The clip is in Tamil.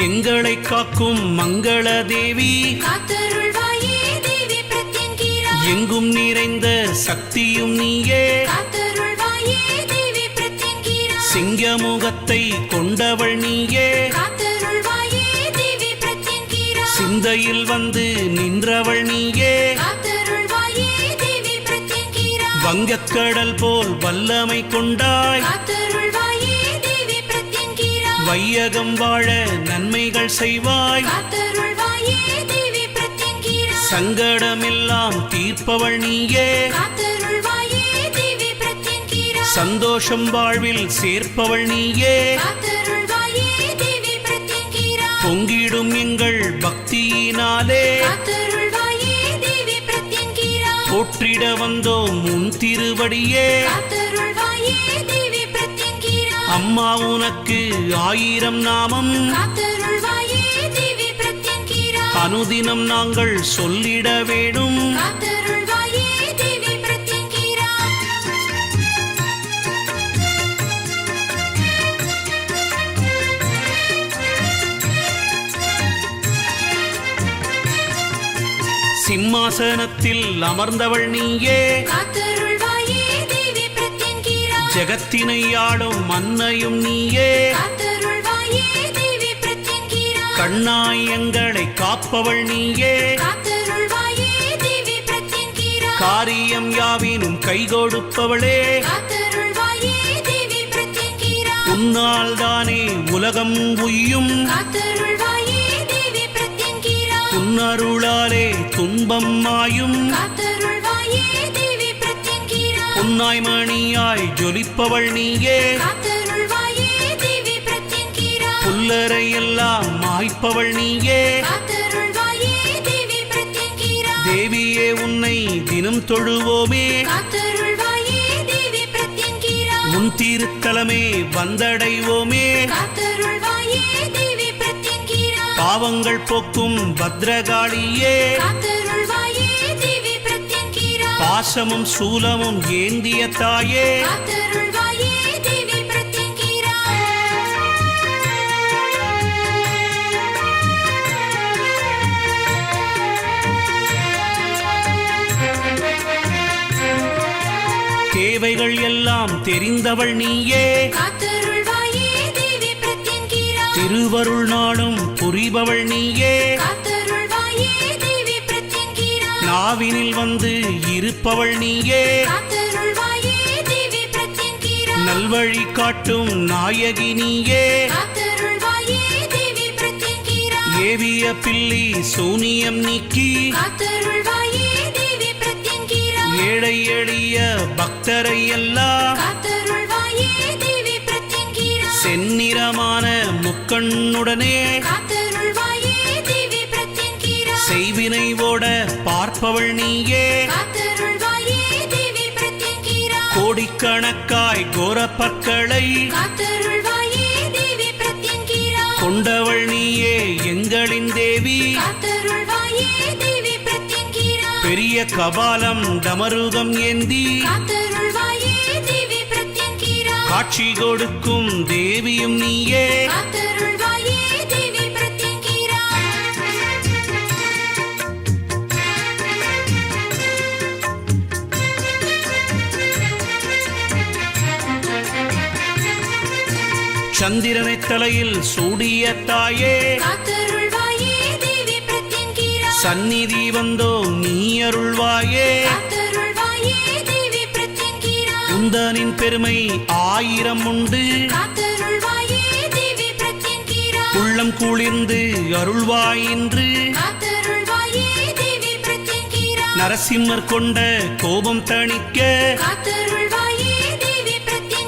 எங்களை காக்கும் மங்கள தேவி. எங்கும் நிறைந்த சக்தியும் நீயே. சிங்கமுகத்தை கொண்டவள் நீயே. சிந்தையில் வந்து நின்றவள் நீயே. வங்கக்கடல் போல் வல்லமை கொண்டாய். வையகம் வாழ நன்மைகள் செய்வாய். சங்கடமெல்லாம் தீர்ப்பவள் நீயே. சந்தோஷம் வாழ்வில் சேர்ப்பவள் நீயே. பொங்கிடும் எங்கள் பக்தியினாலே. போற்றிட வந்தோம் உன் திருவடியே. அம்மா உனக்கு ஆயிரம் நாமம். அனுதினம் நாங்கள் சொல்லிட வேணும் பிரத்யங்கிரா சிம்மாசனத்தில் அமர்ந்தவள் நீயே. பிரத்யங்கிரா ஜெகத்தினை ஆளும் மன்னையும் நீயே. கண்ணாய் எங்களை காப்பவள் நீயே. காரியம் யாவினும் கை கொடுப்பவளே. உன்னால் தானே உலகம் உய்யும். உன்னருளாலே துன்பம் மாயும். உன்னாய் மணியாய் ஜொலிப்பவள் நீயே. புல்லரை எல்லாம் மாய்ப்பவள் நீயே. தேவியே உன்னை தினம் தொழுவோமே. உன் திருத்தலமே வந்தடைவோமே. பாவங்கள் போக்கும் பத்ரகாளியே. பாசமும் சூலமும் ஏந்திய தாயே. தேவைகள் எல்லாம் தெரிந்தவள் நீயே. திருவருள் நாடும் புரிபவள் நீயே. நாவினில் வந்து இருப்பவள் நீயே. நல்வழி காட்டும் நாயகி நீயே. ஏவிய பில்லி சூனியம் நீக்கி. ஏழை எளிய பக்தரை எல்லாம் செந்நிறமான முக்கண்ணுடனே. பார்ப்பவள் நீயே. கோடிக்கணக்காய் பிரத்யங்கிரா கொண்டவள் நீயே எங்களின் தேவி. பெரிய கபாலம் டமருகம் ஏந்தி. காட்சி கொடுக்கும் தேவியும் நீயே. சந்திரனை தலையில் சூடிய தாயே சந்நிதி வந்தோம் நீ அருள்வாயே. குந்தனின் பெருமை ஆயிரம் உண்டு. உள்ளம் குளிர்ந்து அருள்வாய் என்று காத்தருள்வாயே தேவி பிரத்யங்கிரா நரசிம்மர் கொண்ட கோபம் தணிக்க.